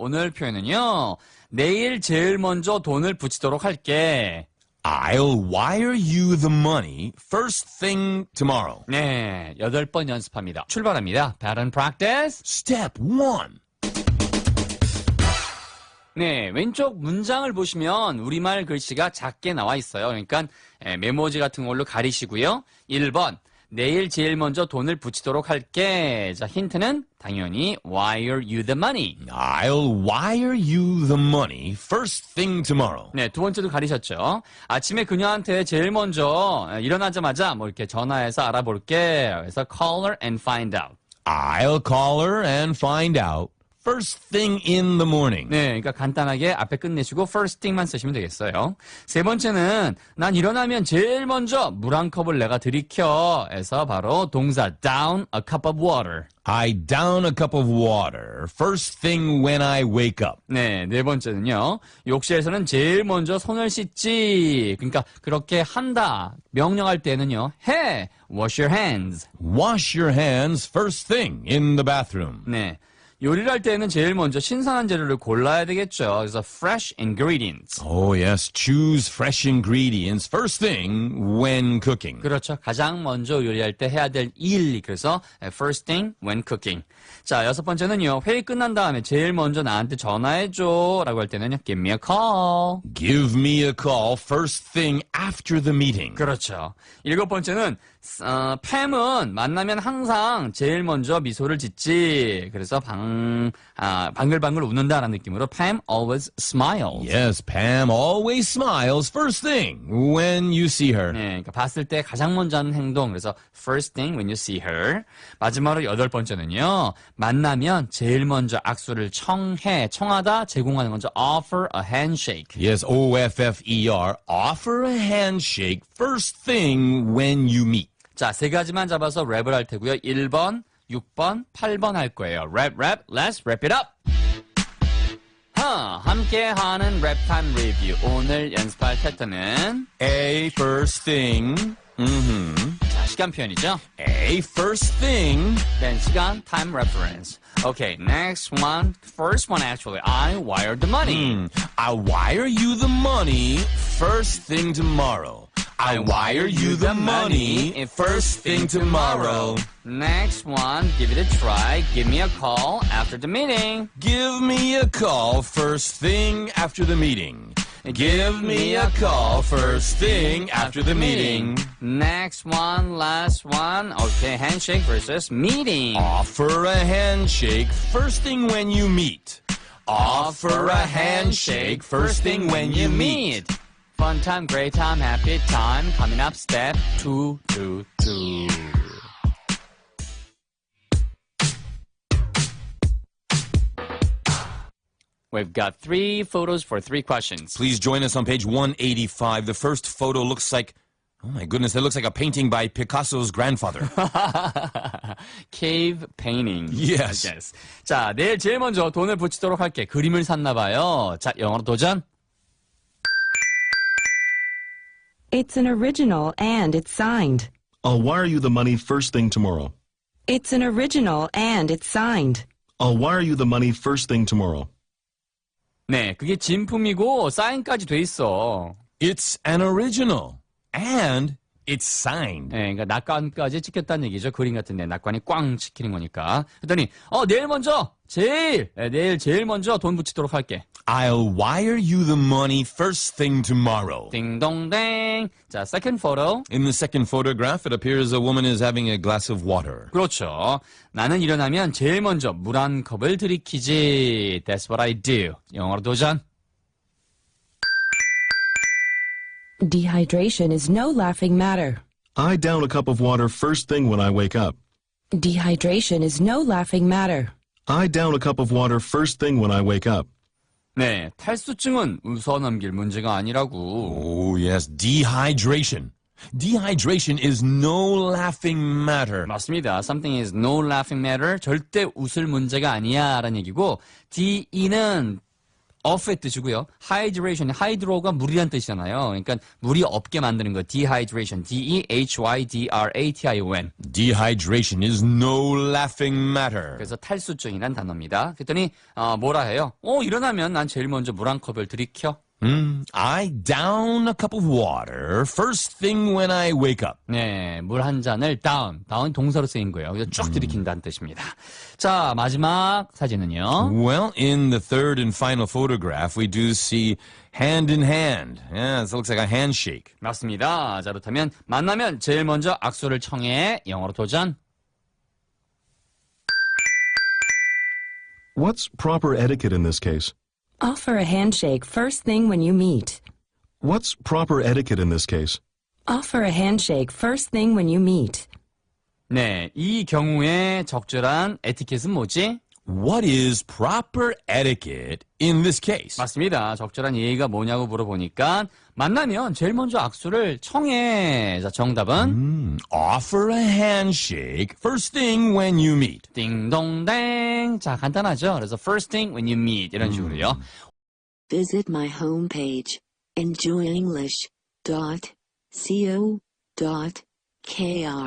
오늘 표현은요. 내일 제일 먼저 돈을 붙이도록 할게. I'll wire you the money first thing tomorrow. 네, 여덟 번 연습합니다. 출발합니다. Pattern practice. Step one. 네, 왼쪽 문장을 보시면 우리말 글씨가 작게 나와 있어요. 그러니까 에, 메모지 같은 걸로 가리시고요. 1번, 내일 제일 먼저 돈을 붙이도록 할게. 자, 힌트는 당연히 wire you the money. I'll wire you the money first thing tomorrow. 네, 두 번째도 가리셨죠. 아침에 그녀한테 제일 먼저 에, 일어나자마자 뭐 이렇게 전화해서 알아볼게. 그래서 call her and find out. I'll call her and find out first thing in the morning. 네, 그러니까 간단하게 앞에 끝내시고 first thing만 쓰시면 되겠어요. 세 번째는 난 일어나면 제일 먼저 물 한 컵을 내가 들이켜. 해서 바로 동사 down a cup of water. I down a cup of water first thing when I wake up. 네, 네 번째는요. 욕실에서는 제일 먼저 손을 씻지. 그러니까 그렇게 한다. 명령할 때는요. 해. wash your hands. Wash your hands first thing in the bathroom. 네. 요리를 할 때는 제일 먼저 신선한 재료를 골라야 되겠죠. 그래서 fresh ingredients. Oh, yes. Choose fresh ingredients first thing when cooking. 그렇죠. 가장 먼저 요리할 때 해야 될 일. 그래서 first thing when cooking. 자, 여섯 번째는요. 회의 끝난 다음에 제일 먼저 나한테 전화해 줘. 라고 할 때는요. give me a call. Give me a call first thing after the meeting. 그렇죠. 일곱 번째는 어, 팸은 만나면 항상 제일 먼저 미소를 짓지. 그래서 방, 아, 방글방글 웃는다라는 느낌으로 Pam always smiles. Yes, Pam always smiles first thing when you see her. 네, 그러니까 봤을 때 가장 먼저 하는 행동. 그래서 first thing when you see her. 마지막으로 여덟 번째는요. 만나면 제일 먼저 악수를 청해. 청하다 제공하는 거죠. offer a handshake. Yes, O F F E R. Offer a handshake first thing when you meet. 자, 세 가지만 잡아서 랩을 할 테고요. 1번, 6번, 8번 할 거예요. 랩, 랩, let's wrap it up! 하, 함께 하는 랩타임 리뷰. 오늘 연습할 패턴은 A first thing. Mm-hmm. 자, 시간 표현이죠. A first thing. Then 시간, time reference. Okay, next one. First one actually. I wired the money. Mm, I'll wire you the money first thing tomorrow. I wire you the money first thing tomorrow. Next one, give it a try. Give me a call after the meeting. Give me a call first thing after the meeting. Give me a call first thing after the meeting. Next one, last one. Okay, handshake versus meeting. Offer a handshake first thing when you meet. Offer a handshake first thing when you meet. Fun time, great time, happy time. Coming up, step two, two, two. We've got three photos for three questions. Please join us on page 185. The first photo looks like, oh my goodness, it looks like a painting by Picasso's grandfather. Cave painting. Yes. Yes. 자, 내일 제일 먼저 돈을 붙이도록 할게. 그림을 샀나 봐요. 자, 영어로 도전. It's an original and it's signed. I'll wire you the money first thing tomorrow. It's an original and it's signed. I'll wire you the money first thing tomorrow. 네, 그게 진품이고 사인까지 돼 있어. It's an original. And it's signed. 네, 그러니까 낙관까지 찍혔다는 얘기죠. 그림 같은데 낙관이 꽝 찍히는 거니까. 그랬더니 어 내일 먼저 제일 네, 내일 제일 먼저 돈 붙이도록 할게. I'll wire you the money first thing tomorrow. 띵동댕. 자, second photo. In the second photograph, it appears a woman is having a glass of water. 그렇죠. 나는 일어나면 제일 먼저 물 한 컵을 들이키지. That's what I do. 영어로 도전. Dehydration is no laughing matter. I down a cup of water first thing when I wake up. Dehydration is no laughing matter. I down a cup of water first thing when I wake up. 네, 탈수증은 웃어넘길 문제가 아니라고. Oh, yes, dehydration. Dehydration is no laughing matter. 맞습니다. Something is no laughing matter. 절대 웃을 문제가 아니야. 라는 얘기고, DE는 off의 뜻이고요. hydration, hydro가 물이란 뜻이잖아요. 그러니까 물이 없게 만드는 거 dehydration, D-E-H-Y-D-R-A-T-I-O-N. Dehydration is no laughing matter. 그래서 탈수증이란 단어입니다. 그랬더니 어, 뭐라 해요? 어 일어나면 난 제일 먼저 물 한 컵을 들이켜. Hmm, I down a cup of water first thing when I wake up. 네, 물 한 잔을 down, down 동사로 쓰인 거예요. 그래서 쭉 들이킨다는 뜻입니다. 자, 마지막 사진은요. Well, in the third and final photograph, we do see hand in hand. Yeah, this looks like a handshake. 맞습니다. 자, 그렇다면 만나면 제일 먼저 악수를 청해 영어로 도전. What's proper etiquette in this case? Offer a handshake first thing when you meet. What's proper etiquette in this case? Offer a handshake first thing when you meet. 네, 이 경우에 적절한 에티켓은 뭐지? What is proper etiquette in this case? 맞습니다. 적절한 예의가 뭐냐고 물어보니까 만나면 제일 먼저 악수를 청해. 자, 정답은 Hmm, offer a handshake first thing when you meet. 띵동댕. 자, 간단하죠? 그래서 first thing when you meet 이런 식으로요. Visit my homepage, enjoyenglish.co.kr.